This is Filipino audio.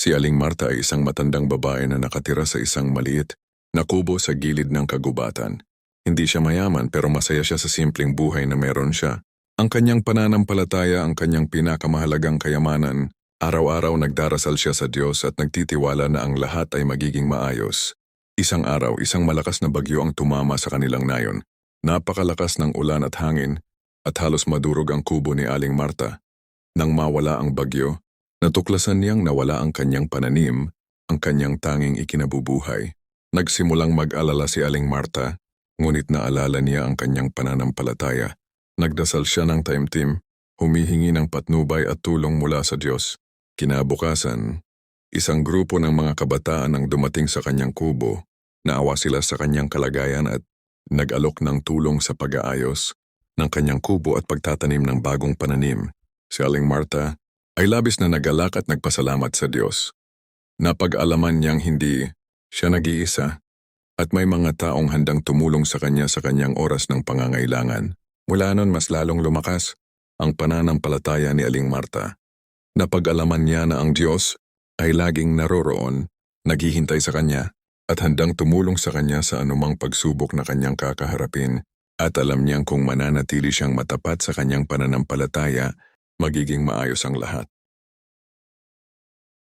Si Aling Marta ay isang matandang babae na nakatira sa isang maliit na kubo sa gilid ng kagubatan. Hindi siya mayaman pero masaya siya sa simpleng buhay na meron siya. Ang kanyang pananampalataya ang kanyang pinakamahalagang kayamanan. Araw-araw nagdarasal siya sa Diyos at nagtitiwala na ang lahat ay magiging maayos. Isang araw, isang malakas na bagyo ang tumama sa kanilang nayon. Napakalakas ng ulan at hangin at halos madurog ang kubo ni Aling Marta. Nang mawala ang bagyo, natuklasan niyang nawala ang kanyang pananim, ang kanyang tanging ikinabubuhay. Nagsimulang mag-alala si Aling Marta, ngunit naalala niya ang kanyang pananampalataya. Nagdasal siya ng time team, humihingi ng patnubay at tulong mula sa Diyos. Kinabukasan, isang grupo ng mga kabataan ang dumating sa kanyang kubo, naawa sila sa kanyang kalagayan at nag-alok ng tulong sa pag-aayos ng kanyang kubo at pagtatanim ng bagong pananim. Si Aling Marta ay labis na nagalak at nagpasalamat sa Diyos. Napag-alaman niyang hindi siya nag-iisa at may mga taong handang tumulong sa kanya sa kanyang oras ng pangangailangan. Mula nun mas lalong lumakas ang pananampalataya ni Aling Marta. Napag-alaman niya na ang Diyos ay laging naroroon, naghihintay sa kanya at handang tumulong sa kanya sa anumang pagsubok na kanyang kakaharapin at alam niyang kung mananatili siyang matapat sa kanyang pananampalataya, magiging maayos ang lahat.